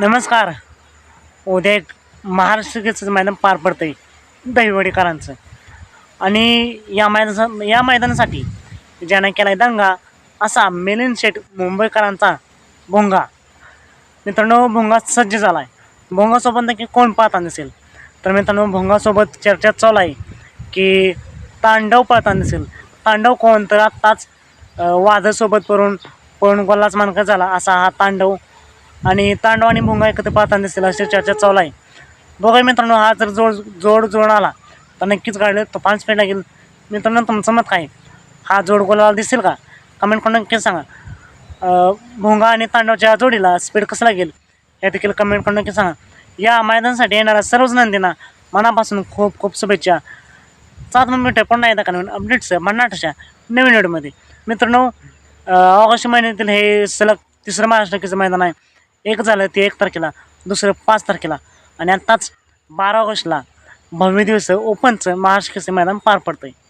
नमस्कार. उद्या एक महाराष्ट्र मैदान पार पडतं आहे दहिवडेकरांचं. आणि या मैदाना या मैदानासाठी ज्यानं केला आहे दंगा असा मिलिंद शेठ मुंबईकरांचा भोंगा. मित्रांनो भोंगा सज्ज झाला आहे भोंगासोबत नक्की कोण पाहता नसेल तर मित्रांनो भोंगासोबत चर्चा चालू आहे की तांडव पळताना दिसेल. तांडव कोण तर आत्ताच अं, वादळसोबत पळून पळून गोल्लाच मानका झाला. असा हा तांडव आणि तांडव आणि भोंगा एकत्र पाहताना दिसेल अशी चर्चा चालू आहे. बघा मित्रांनो हा जर जोड जोड जोड आला तर नक्कीच काढलं तो पाच मिनिट लागेल मित्रांनो तुमचं मत काय? हा जोड गोलाला दिसेल का? कमेंट करून नक्कीच सांगा. भोंगा आणि तांडवच्या जोडीला स्पीड कसं लागेल या देखील कमेंट करून नक्की सांगा. या मैदानासाठी येणाऱ्या सर्वच नंदींना मनापासून खूप खूप शुभेच्छा. सात मिनिटं पुन्हा एकदा का नवीन अपडेट्स मनाठाच्या नवीन व्हिडिओमध्ये मित्रांनो ऑगस्ट महिन्यातील हे सलग तिसरं महाराष्ट्र मैदान आहे. एक झालं ते एक तारखेला दुसरं पाच तारखेला. आणि आत्ताच बारा ऑगस्टला भव्य दिवस ओपनचं महाराष्ट्र केसरी मैदान पार पडतं आहे